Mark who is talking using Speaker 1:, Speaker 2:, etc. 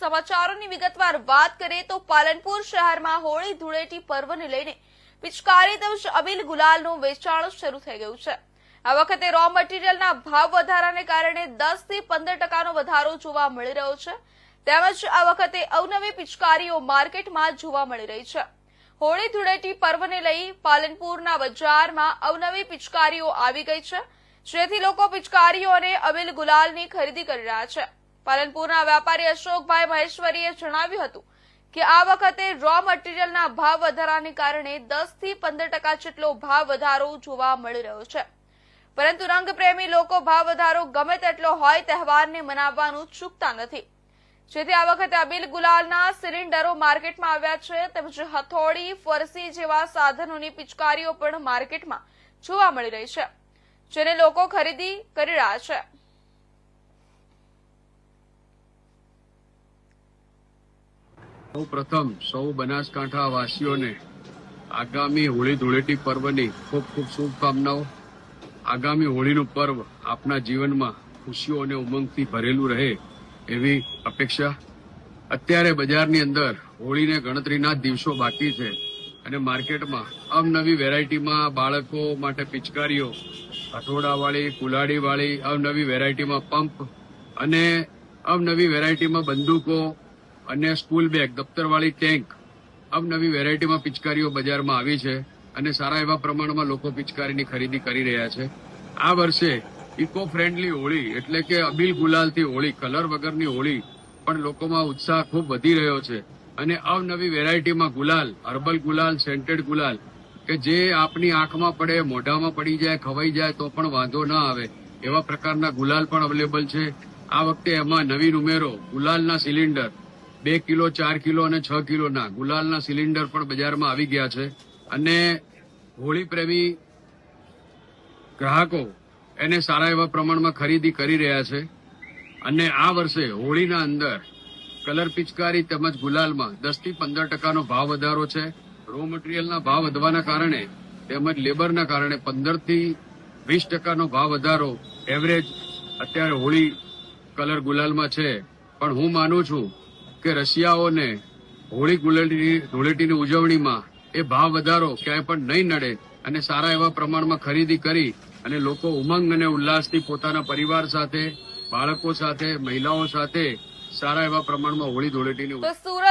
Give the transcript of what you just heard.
Speaker 1: સમાચારોની વિગતવાર વાત કરીએ તો પાલનપુર શહેરમાં હોળી ધૂળેટી પર્વને લઈને પિચકારી તેમજ અબીલ ગુલાલનું વેચાણ શરૂ થઈ ગયું છે. આ વખતે રો મટીરીયલના ભાવ વધારાને કારણે દસથી પંદર ટકાનો વધારો જોવા મળી રહ્યો છે. તેમજ આ વખતે અવનવી પિચકારીઓ માર્કેટમાં જોવા મળી રહી છે. હોળી ધૂળેટી પર્વને લઈ પાલનપુરના બજારમાં અવનવી પિચકારીઓ આવી ગઈ છે. જેથી લોકો પિચકારીઓ અને અબીલ ગુલાલની ખરીદી કરી રહ્યા છે. પાલનપુરના વેપારી અશોકભાઈ મહેશ્વરીએ જણાવ્યું હતું કે આ વખતે રો મટીરીયલના ભાવ વધારાને કારણે દસથી પંદર ટકા જેટલો ભાવ વધારો જોવા મળી રહ્યો છે. પરંતુ રંગપ્રેમી લોકો ભાવ વધારો ગમે તેટલો હોય તહેવારને મનાવવાનું ચૂકતા નથી. જેથી આ વખતે અબીલ ગુલાલના સિલિન્ડરો માર્કેટમાં આવ્યા છે તેમજ હથોડી, ફરસી જેવા સાધનોની પિચકારીઓ પણ માર્કેટમાં જોવા મળી રહી છે. જેને લોકો ખરીદી કરી રહ્યા છે.
Speaker 2: સૌ પ્રથમ સૌ બનાસકાંઠા વાસીઓને આગામી હોળી ધૂળેટી પર્વની ખૂબ ખૂબ શુભકામનાઓ. આગામી હોળીનું પર્વ આપના જીવનમાં ખુશીઓ અને ઉમંગથી ભરેલું રહે એવી અપેક્ષા. અત્યારે બજારની અંદર હોળીને ગણતરીના દિવસો બાકી છે. અને માર્કેટમાં અવનવી વેરાયટીમાં બાળકો માટે પિચકારીઓ, હથોડાવાળી, કુલાડીવાળી અવનવી વેરાયટીમાં પંપ અને અવનવી વેરાયટીમાં બંદૂકો અને સ્કૂલ બેગ, દફતરવાળી ટેન્ક અવનવી વેરાયટીમાં પિચકારીઓ બજારમાં આવી છે અને સારા એવા પ્રમાણમાં લોકો પિચકારીની ખરીદી કરી રહ્યા છે. આ વર્ષે ઇકો ફ્રેન્ડલી હોળી એટલે કે અબીલ ગુલાલથી હોળી, કલર વગરની હોળી પણ લોકોમાં ઉત્સાહ ખૂબ વધી રહ્યો છે. અને અવનવી વેરાયટીમાં ગુલાલ, હર્બલ ગુલાલ, સેન્ટેડ ગુલાલ, કે જે આપની આંખમાં પડે, મોઢામાં પડી જાય, ખવાઈ જાય, તો પણ વાંધો ના આવે. એવા પ્રકારના ગુલાલ પણ અવેલેબલ છે. આ વખતે એમાં નવીન ઉમેરો, ગુલાલના સિલિન્ડર. બે કિલો, ચાર કિલો અને છ કિલોના ગુલાલના સિલિન્ડર પણ બજારમાં આવી ગયા છે. અને હોળી પ્રેમી ગ્રાહકો એને સારા એવા પ્રમાણમાં ખરીદી કરી રહ્યા છે. અને આ વર્ષે હોળીના અંદર કલર પિચકારી તેમજ ગુલાલમાં દસથી પંદર ટકાનો ભાવ વધારો છે. રો મટીરિયલના ભાવ વધવાના કારણે તેમજ લેબરના કારણે પંદરથી વીસ ટકાનો ભાવ વધારો એવરેજ અત્યારે હોળી કલર ગુલાલમાં છે. પણ હું માનું છું કે રશિયાઓને હોળી ગુલાલની ધૂળેટીની ઉજવણીમાં એ ભાવ વધારો ક્યાંય પણ નહીં નડે અને સારા એવા પ્રમાણમાં ખરીદી કરી અને લોકો ઉમંગ અને ઉલ્લાસથી પોતાના પરિવાર સાથે, બાળકો સાથે, મહિલાઓ સાથે સારા એવા પ્રમાણમાં હોળી ધૂળેટીની
Speaker 1: તો સુરત